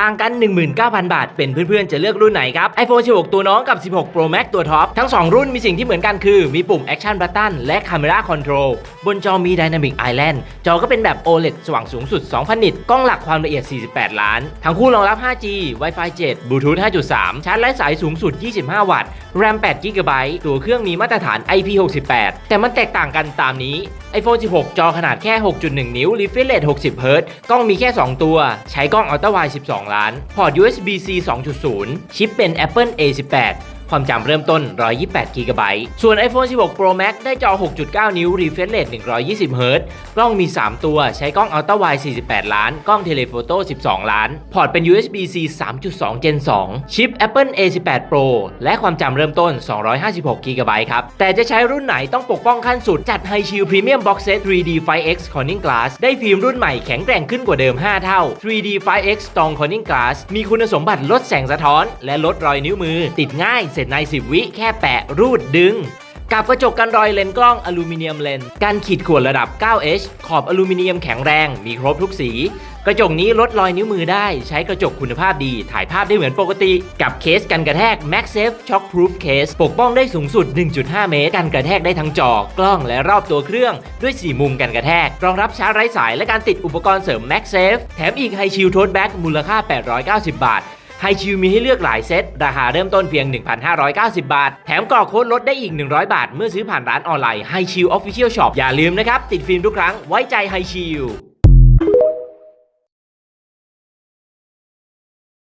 ต่างกัน 19,000 บาท เป็นเพื่อนๆ จะเลือกรุ่นไหนครับ iPhone 16 ตัวน้องกับ 16 Pro Max ตัวท็อป ทั้ง 2 รุ่นมีสิ่งที่เหมือนกันคือ มีปุ่ม Action Button และ Camera Control บนจอมี Dynamic Island จอก็เป็นแบบ OLED สว่างสูงสุด 2,000 นิต กล้องหลักความละเอียด 48 ล้าน ทั้งคู่รองรับ 5G Wi-Fi 7 Bluetooth 5.3 ชาร์จไร้สายสูงสุด 25 วัตต์ RAM 8 GB ตัวเครื่องมีมาตรฐาน IP68 แต่มันแตกต่างกันตามนี้ iPhone 16 จอขนาดแค่ 6.1 นิ้ว refresh rate 60 Hz กล้องมีแค่ 2 ตัว ใช้กล้อง Ultra Wide 12 2 ล้าน พอร์ต USB-C 2.0 ชิปเป็น Apple A18 ความจำเริ่มต้น 128 GB ส่วน iPhone 16 Pro Max ได้จอ 6.9 นิ้ว refresh rate 120 Hz กล้องมี 3 ตัว ใช้กล้อง Ultra Wide 48 ล้าน กล้อง Telephoto 12 ล้าน พอร์ตเป็น USB-C 3.2 Gen 2 ชิป Apple A18 Pro และความจำเริ่มต้น 256 GB ครับ แต่จะใช้รุ่นไหนต้องปกป้องขั้นสุด จัด High Shield Premium Box Set 3D 5X Corning Glass ได้ฟิล์มรุ่นใหม่แข็งแกร่งขึ้นกว่าเดิม 5 เท่า 3D 5X Strong Corning Glass มีคุณสมบัติลดแสงสะท้อน และลดรอยนิ้วมือ ติดง่ายเสร็จใน 10 วิแค่แปะรูดดึง กับกระจกกันรอยเลนส์กล้องอลูมิเนียมเลนการขีดข่วนระดับ 9H ขอบอลูมิเนียมแข็งแรงมีครบทุกสี กระจกนี้ลดรอยนิ้วมือได้ ใช้กระจกคุณภาพดี ถ่ายภาพได้เหมือนปกติ กับเคสกันกระแทก MagSafe Shockproof Case ปกป้องได้สูงสุด 1.5 เมตร กันกระแทกได้ทั้งจอกล้องและรอบตัวเครื่องด้วย 4 มุมกันกระแทก รองรับชาร์จไร้สายและการติดอุปกรณ์เสริม MagSafe แถมอีก High Shield Tote Bag มูลค่า 890 บาท ไฮชิวมีให้เลือกหลายเซต ราคาเริ่มต้นเพียง 1,590 บาท แถมกรอกโค้ดลดได้อีก 100 บาท เมื่อซื้อผ่านร้านออนไลน์ไฮชิวออฟฟิเชียลช็อปอย่าลืมนะครับ ติดฟิล์มทุกครั้งไว้ใจไฮชิว